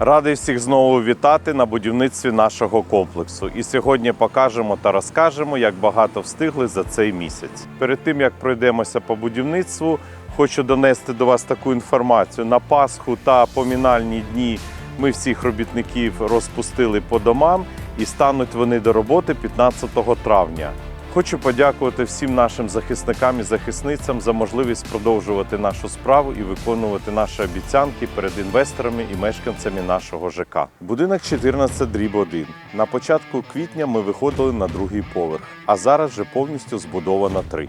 Радий всіх знову вітати на будівництві нашого комплексу. І сьогодні покажемо та розкажемо, як багато встигли за цей місяць. Перед тим як пройдемося по будівництву, хочу донести до вас таку інформацію. На Пасху та помінальні дні ми всіх робітників розпустили по домам і стануть вони до роботи 15 травня. Хочу подякувати всім нашим захисникам і захисницям за можливість продовжувати нашу справу і виконувати наші обіцянки перед інвесторами і мешканцями нашого ЖК. Будинок 14 дріб 1. На початку квітня ми виходили на другий поверх, а зараз вже повністю збудовано три.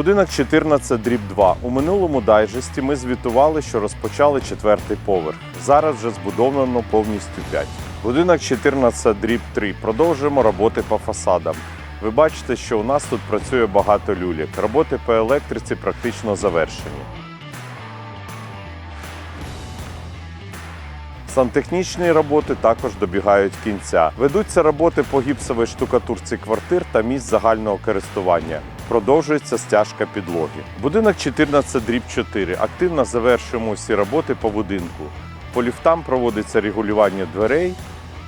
Будинок 14 дріб 2. У минулому дайджесті ми звітували, що розпочали четвертий поверх. Зараз вже збудовано повністю 5. Будинок 14 дріб 3. Продовжуємо роботи по фасадам. Ви бачите, що у нас тут працює багато люлік. Роботи по електриці практично завершені. Сантехнічні роботи також добігають кінця. Ведуться роботи по гіпсовій штукатурці квартир та місць загального користування. Продовжується стяжка підлоги. Будинок 14 дріб 4. Активно завершуємо всі роботи по будинку. По ліфтам проводиться регулювання дверей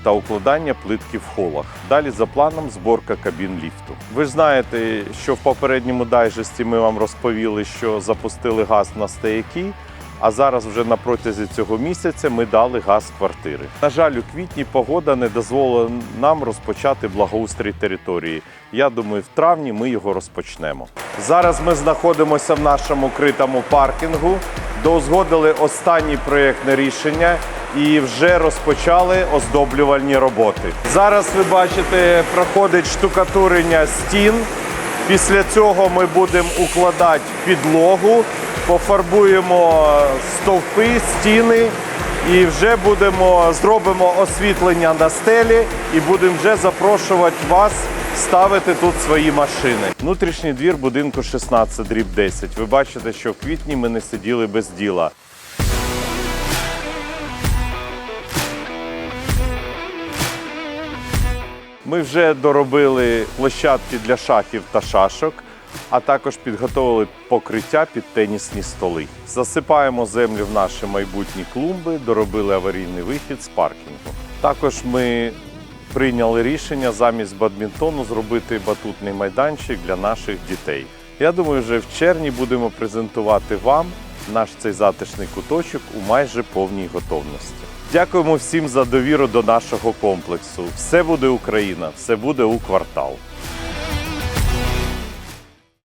та укладання плитки в холах. Далі за планом зборка кабін ліфту. Ви знаєте, що в попередньому дайжесті ми вам розповіли, що запустили газ на стояки. А зараз вже на протязі цього місяця ми дали газ квартири. На жаль, у квітні погода не дозволила нам розпочати благоустрій території. Я думаю, в травні ми його розпочнемо. Зараз ми знаходимося в нашому критому паркінгу, доузгодили останнє проєктне рішення і вже розпочали оздоблювальні роботи. Зараз ви бачите, проходить штукатурення стін. Після цього ми будемо укладати підлогу, пофарбуємо стовпи, стіни і вже будемо зробимо освітлення на стелі і будемо вже запрошувати вас ставити тут свої машини. Внутрішній двір будинку 16 дріб 10. Ви бачите, що в квітні ми не сиділи без діла. Ми вже доробили площадки для шахів та шашок, а також підготовили покриття під тенісні столи. Засипаємо землю в наші майбутні клумби, доробили аварійний вихід з паркінгу. Також ми прийняли рішення замість бадмінтону зробити батутний майданчик для наших дітей. Я думаю, вже в червні будемо презентувати вам наш цей затишний куточок у майже повній готовності. Дякуємо всім за довіру до нашого комплексу. Все буде Україна, все буде у квартал.